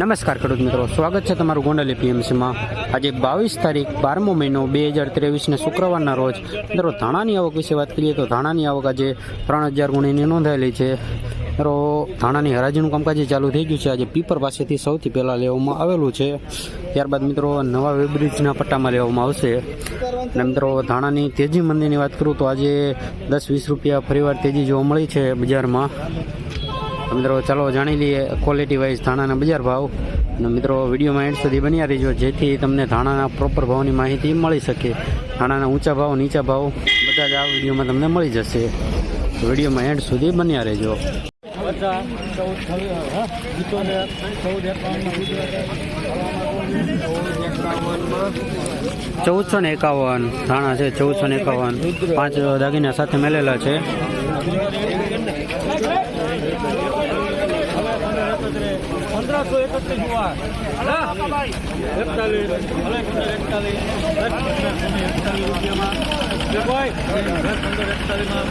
નમસ્કાર ખેડૂત મિત્રો, સ્વાગત છે તમારું ગોંડલ એપીએમસીમાં. આજે બાવીસ તારીખ, બારમો મહિનો, બે હજાર ત્રેવીસને શુક્રવારના રોજ. મિત્રો, ધાણાની આવક વિશે વાત કરીએ તો ધાણાની આવક આજે ત્રણ હજાર ગુણીની નોંધાયેલી છે. મિત્રો, ધાણાની હરાજીનું કામકાજ ચાલુ થઈ ગયું છે, આજે પીપર પાસેથી સૌથી પહેલાં લેવામાં આવેલું છે. ત્યારબાદ મિત્રો, નવા વેબ્રિજના પટ્ટામાં લેવામાં આવશે. અને મિત્રો, ધાણાની તેજી મંદીની વાત કરું તો આજે દસ વીસ રૂપિયા ફરીવાર તેજી જોવા મળી છે બજારમાં. મિત્રો ચાલો જાણી લઈએ ક્વોલિટી વાઇઝ ધાણાના બજાર ભાવ. અને મિત્રો વિડીયોમાં એન્ડ સુધી બન્યા રહીજો, જેથી તમને ધાણાના પ્રોપર ભાવની માહિતી મળી શકે. ધાણાના ઊંચા ભાવ, નીચા ભાવ બધા જ આ વિડીયોમાં તમને મળી જશે. વિડીયોમાં એન્ડ સુધી બન્યા રહેજો. ચૌદસો ને એકાવન. ધાણા છે ચૌદસો ને એકાવન. પાંચ દાગીના સાથે મેલેલા છે. પંદરસો એકત્રીસ એકતાલીસ એકતાલીસ એકતાલીસ રૂપિયામાં ભાઈ પંદર એકતાલીસમાં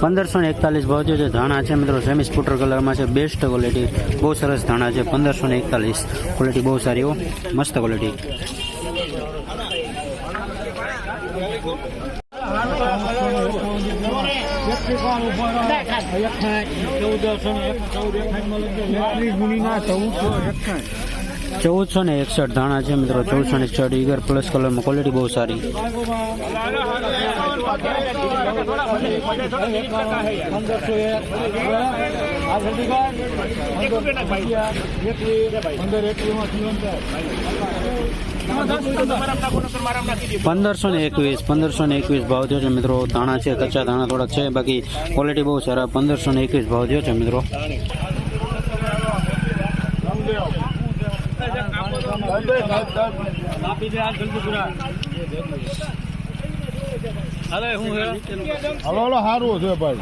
પંદરસો ને એકતાલીસ ભાવ છે જે ધાણા છે મિત્રો સેમી સ્કૂટર કલરમાં છે બેસ્ટ ક્વોલિટી બહુ સરસ ધાણા છે પંદરસો ને એકતાલીસ ક્વોલિટી બહુ સારી હો મસ્ત ક્વોલિટી ચૌદસો ને એકસઠ ધાણા છે મિત્રો. ચૌદસો ને એકસઠ ઈગર પ્લસ કલરમાં ક્વોલિટી બહુ સારી. પંદરસો ને એકવીસ, પંદરસો ને એકવીસ ભાવ થયો છે મિત્રો. ધાણા છે, કચ્ચા ધાણા થોડાક છે, બાકી ક્વોલિટી બહુ સારા. પંદરસો ને એકવીસ ભાવ થયો છે મિત્રો. અરે હું હે હલો હલો સારું છે ભાઈ.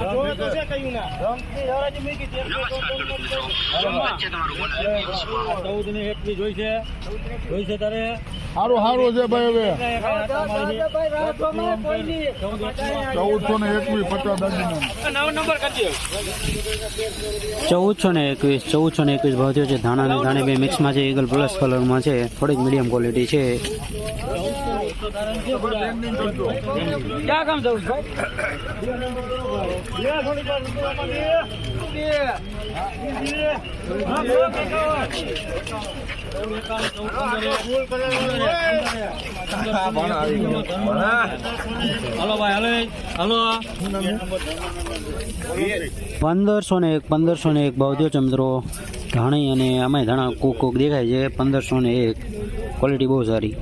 ચૌદ ને એકવીસ જોઈ છે. જોઈ છે તારે? સારું સારું છે ભાઈ હવે. ચૌદસો ને એકવીસ પચાસ દાગીના. નવો નંબર ચૌદસો ને એકવીસ ચૌદસો ને એકવીસ ભાવ થયો છે. ધાણા ને ધાણે બે મિક્સમાં છે. ઈગલ પ્લસ કલરમાં છે. થોડીક મીડિયમ ક્વોલિટી છે. ક્યાં કામ જવું ભાઈ પંદરસો ને એક પંદરસો ને એક ભાવ ચંદ્રો ધાણી અને અમે ધાણા કોક કોક દેખાય છે. પંદરસો ને એક ક્વોલિટી બહુ સારી.